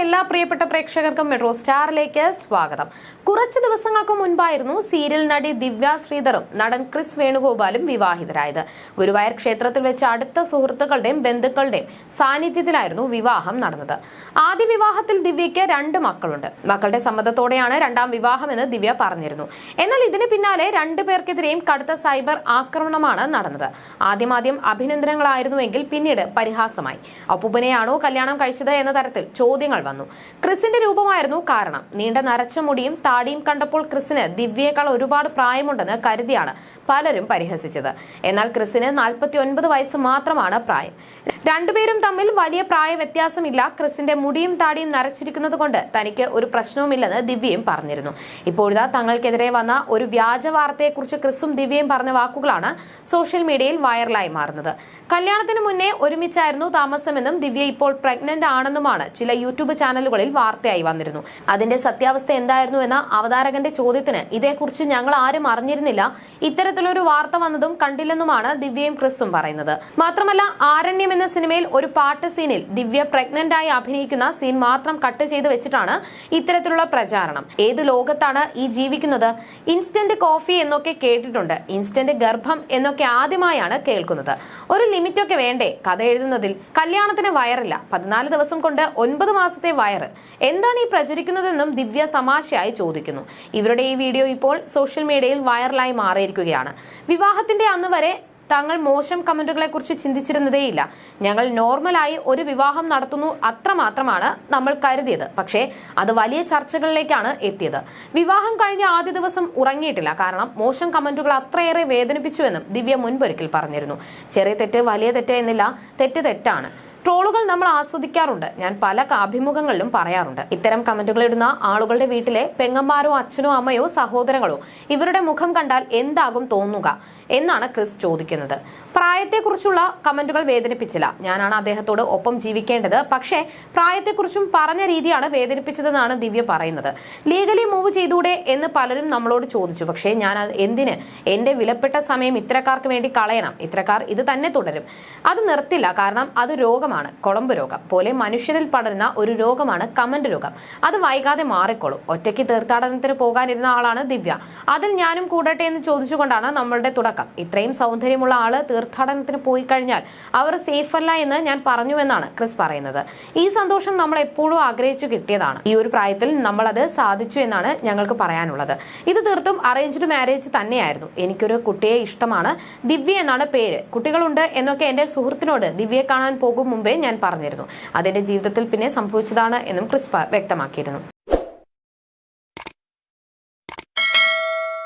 എല്ലാ പ്രിയപ്പെട്ട പ്രേക്ഷകർക്കും മെട്രോ സ്റ്റാറിലേക്ക് സ്വാഗതം. കുറച്ച് ദിവസങ്ങൾക്ക് മുൻപായിരുന്നു സീരിയൽ നടി ദിവ്യ ശ്രീധറും നടൻ ക്രിസ് വേണുഗോപാലും വിവാഹിതരായത്. ഗുരുവായൂർ ക്ഷേത്രത്തിൽ വെച്ച് അടുത്ത സുഹൃത്തുക്കളുടെയും ബന്ധുക്കളുടെയും സാന്നിധ്യത്തിലായിരുന്നു വിവാഹം നടന്നത്. ആദ്യ വിവാഹത്തിൽ ദിവ്യയ്ക്ക് രണ്ട് മക്കളുണ്ട്. മക്കളുടെ സമ്മതത്തോടെയാണ് രണ്ടാം വിവാഹമെന്ന് ദിവ്യ പറഞ്ഞിരുന്നു. എന്നാൽ ഇതിന് പിന്നാലെ രണ്ടു പേർക്കെതിരെയും കടുത്ത സൈബർ ആക്രമണമാണ് നടന്നത്. ആദ്യമാദ്യം അഭിനന്ദനങ്ങളായിരുന്നുവെങ്കിൽ പിന്നീട് പരിഹാസമായി. അപ്പൂപ്പനെയാണോ കല്യാണം കഴിച്ചത് എന്ന തരത്തിൽ ചോദ്യങ്ങൾ വന്നു. ക്രിസിന്റെ രൂപമായിരുന്നു കാരണം. നീണ്ട നരച്ച മുടിയും താടിയും കണ്ടപ്പോൾ ക്രിസിന് ദിവ്യേക്കാൾ ഒരുപാട് പ്രായമുണ്ടെന്ന് കരുതിയാണ് പലരും പരിഹസിച്ചത്. എന്നാൽ ക്രിസിന് നാൽപ്പത്തി ഒൻപത് വയസ്സ് മാത്രമാണ് പ്രായം. രണ്ടുപേരും തമ്മിൽ വലിയ പ്രായ വ്യത്യാസമില്ല ക്രിസിന്റെ മുടിയും താടിയും നരച്ചിരിക്കുന്നത് കൊണ്ട് തനിക്ക് ഒരു പ്രശ്നവുമില്ലെന്ന് ദിവ്യയും പറഞ്ഞിരുന്നു. ഇപ്പോഴിതാ തങ്ങൾക്കെതിരെ വന്ന ഒരു വ്യാജ വാർത്തയെക്കുറിച്ച് ക്രിസും ദിവ്യയും പറഞ്ഞ വാക്കുകളാണ് സോഷ്യൽ മീഡിയയിൽ വൈറലായി മാറുന്നത്. കല്യാണത്തിന് മുന്നേ ഒരുമിച്ചായിരുന്നു താമസമെന്നും ദിവ്യ ഇപ്പോൾ പ്രഗ്നന്റ് ആണെന്നുമാണ് ചില യൂട്യൂബ് ചാനലുകളിൽ വാർത്തയായി വന്നിരുന്നു. അതിന്റെ സത്യാവസ്ഥ എന്തായിരുന്നു എന്ന അവതാരകന്റെ ചോദ്യത്തിന് ഇതേക്കുറിച്ച് ഞങ്ങൾ ആരും അറിഞ്ഞിരുന്നില്ല. ഇത്തരത്തിലൊരു വാർത്ത വന്നതും കണ്ടില്ലെന്നുമാണ് ദിവ്യയും ക്രിസും പറയുന്നത്. മാത്രമല്ല ആരണ്യം എന്ന സിനിമയിൽ ഒരു പാട്ട് സീനിൽ ദിവ്യ പ്രഗ്നന്റ് ആയി അഭിനയിക്കുന്ന സീൻ മാത്രം കട്ട് ചെയ്ത് വെച്ചിട്ടാണ് ഇത്തരത്തിലുള്ള പ്രചാരണം. ഏത് ലോകത്താണ് ഈ ജീവിക്കുന്നത്? ഇൻസ്റ്റന്റ് കോഫി എന്നൊക്കെ കേട്ടിട്ടുണ്ട്. ഇൻസ്റ്റന്റ് ഗർഭം എന്നൊക്കെ ആദ്യമായാണ് കേൾക്കുന്നത്. ഒരു ലിമിറ്റ് ഒക്കെ വേണ്ടേ കഥ എഴുതുന്നതിൽ? കല്യാണത്തിന് വയറില്ല. പതിനാല് ദിവസം കൊണ്ട് ഒൻപത് മാസത്തെ വയറ്. എന്താണ് ഈ പ്രചരിക്കുന്നതെന്നും ദിവ്യ തമാശയായി ചോദിക്കുന്നു. ഇവരുടെ ഈ വീഡിയോ ഇപ്പോൾ സോഷ്യൽ മീഡിയയിൽ വൈറലായി മാറിയിരിക്കുകയാണ്. വിവാഹത്തിന്റെ അന്ന് വരെ തങ്ങൾ മോശം കമന്റുകളെ കുറിച്ച് ചിന്തിച്ചിരുന്നതേയില്ല. ഞങ്ങൾ നോർമലായി ഒരു വിവാഹം നടത്തുന്നു അത്രമാത്രമാണ് നമ്മൾ കരുതിയത്. പക്ഷേ അത് വലിയ ചർച്ചകളിലേക്കാണ് എത്തിയത്. വിവാഹം കഴിഞ്ഞ ആദ്യ ദിവസം ഉറങ്ങിയിട്ടില്ല. കാരണം മോശം കമന്റുകൾ അത്രയേറെ വേദനിപ്പിച്ചുവെന്നും ദിവ്യ മുൻപൊരിക്കൽ പറഞ്ഞിരുന്നു. ചെറിയ തെറ്റ് വലിയ തെറ്റ് എന്നില്ല. തെറ്റ് തെറ്റാണ്. ട്രോളുകൾ നമ്മൾ ആസ്വദിക്കാറുണ്ട്. ഞാൻ പല അഭിമുഖങ്ങളിലും പറയാറുണ്ട്. ഇത്തരം കമന്റുകൾ ഇടുന്ന ആളുകളുടെ വീട്ടിലെ പെങ്ങന്മാരോ അച്ഛനോ അമ്മയോ സഹോദരങ്ങളോ ഇവരുടെ മുഖം കണ്ടാൽ എന്താകും തോന്നുക എന്നാണ് ക്രിസ് ചോദിക്കുന്നത്. പ്രായത്തെക്കുറിച്ചുള്ള കമന്റുകൾ വേദനിപ്പിച്ചില്ല. ഞാനാണ് അദ്ദേഹത്തോട് ഒപ്പം ജീവിക്കേണ്ടത്. പക്ഷേ പ്രായത്തെക്കുറിച്ചും പറഞ്ഞ രീതിയാണ് വേദനിപ്പിച്ചതെന്നാണ് ദിവ്യ പറയുന്നത്. ലീഗലി മൂവ് ചെയ്തൂടെ എന്ന് പലരും നമ്മളോട് ചോദിച്ചു. പക്ഷേ ഞാൻ എന്തിന്? എന്റെ വിലപ്പെട്ട സമയം ഇത്തരക്കാർക്ക് വേണ്ടി കളയണം. ഇത്തരക്കാർ ഇത് തന്നെ തുടരും. അത് നിർത്തില്ല. കാരണം അത് രോഗമാണ്. കുളമ്പ് രോഗം. പോലെ മനുഷ്യരിൽ പടരുന്ന ഒരു രോഗമാണ് കമന്റ് രോഗം. അത് വൈകാതെ മാറിക്കോളും. ഒറ്റയ്ക്ക് തീർത്ഥാടനത്തിന് പോകാനിരുന്ന ആളാണ് ദിവ്യ. അതിൽ ഞാനും കൂടട്ടെ എന്ന് ചോദിച്ചുകൊണ്ടാണ് നമ്മളുടെ തുടക്കം. ഇത്രയും സൗന്ദര്യമുള്ള ആൾ തീർത്ഥാടനത്തിന് പോയി കഴിഞ്ഞാൽ അവർ സേഫ് അല്ല എന്ന് ഞാൻ പറഞ്ഞുവെന്നാണ് ക്രിസ് പറയുന്നത്. ഈ സന്തോഷം നമ്മൾ എപ്പോഴും ആഗ്രഹിച്ചു കിട്ടിയതാണ്. ഈ ഒരു പ്രായത്തിൽ നമ്മൾ അത് സാധിച്ചു എന്നാണ് ഞങ്ങൾക്ക് പറയാനുള്ളത്. ഇത് തീർത്തും അറേഞ്ച്ഡ് മാരേജ് തന്നെയായിരുന്നു. എനിക്കൊരു കുട്ടിയെ ഇഷ്ടമാണ്. ദിവ്യ എന്നാണ് പേര്. കുട്ടികളുണ്ട് എന്നൊക്കെ എന്റെ സുഹൃത്തിനോട് ദിവ്യയെ കാണാൻ പോകും മുമ്പേ ഞാൻ പറഞ്ഞിരുന്നു. അതെന്റെ ജീവിതത്തിൽ പിന്നെ സംഭവിച്ചതാണ് എന്നും ക്രിസ്പ വ്യക്തമാക്കിയിരുന്നു.